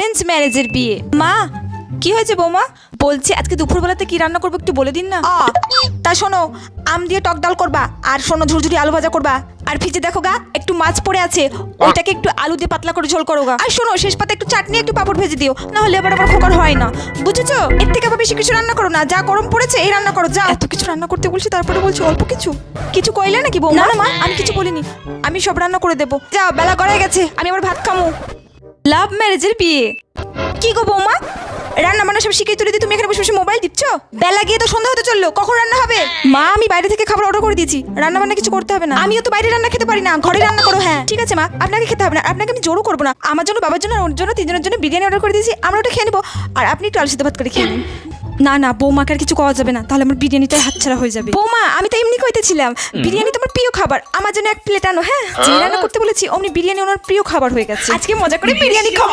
Arrange ম্যারেজের বিয়ে। মা কি হয়েছে বৌমা? বলছি আজকে দুপুরবেলাতে কি রান্না করব একটু বলে দিন না। তা শোনো আম দিয়ে টক ডাল করবা আর শোনো ঝুরঝুরি আলু ভাজা করবা। আর ফ্রিজে দেখো গা একটু মাছ পড়ে আছে ওইটাকে একটু আলু দিয়ে পাতলা করে ঝোল করো গা। আর শোনো শেষ পাতে একটু চাটনি একটু পাপড় ভেজে দিও না হলে আবার আমার খোকার হয় না। বুঝেছ? এর থেকে আবার বেশি কিছু রান্না করো না যা গরম পড়েছে এই রান্না করো যা এত কিছু রান্না করতে বলছি তারপরে বলছি অল্প কিছু। কিছু কইলে নাকি বৌমা? না না মা আমি কিছু বলিনি। আমি সব রান্না করে দেবো। যা বেলা গড়ায় গেছে আমি আবার ভাত খামু। লাভ ম্যারেজের বিয়ে। কি গো বৌমা? রান্না বান্না সব শিখে তুলে দিয়ে তুমি এখানে বসে বসে মোবাইল দিচ্ছ? বেলা গিয়ে তো সন্ধ্যা হতে চলল কখন রান্না হবে? মা আমি বাইরে থেকে খাবার অর্ডার করে দিয়েছি। রান্না বান্না কিছু করতে হবে না। আমিও তো বাইরে রান্না খেতে পারি না। ঘরে রান্না করো হ্যাঁ। ঠিক আছে মা। আপনাকে খেতে হবে না। আপনাকে আমি জোরও করব না। আমার জন্য বাবার জন্য আর ওর জন্য তিনজনের জন্য বিরিয়ানি অর্ডার করে দিয়েছি। আমরা ওটা খেয়ে নেব। আর আপনি একটু আলু সিদ্ধ ভাত করে খেয়ে নিন। না না বৌমাকে আর কিছু করা যাবে না। তাহলে আমার বিরিয়ানিটাই হাতছাড়া হয়ে যাবে। বৌমা আমি তো এমনি কইতেছিলাম বিরিয়ানি তোমার প্রিয় খাবার। আমার জন্য এক প্লেট আনো হ্যাঁ? যে রান্না করতে বলেছি অমনি বিরিয়ানি ওনার প্রিয় খাবার হয়ে গেছে। আজকে মজা করে বিরিয়ানি খাব।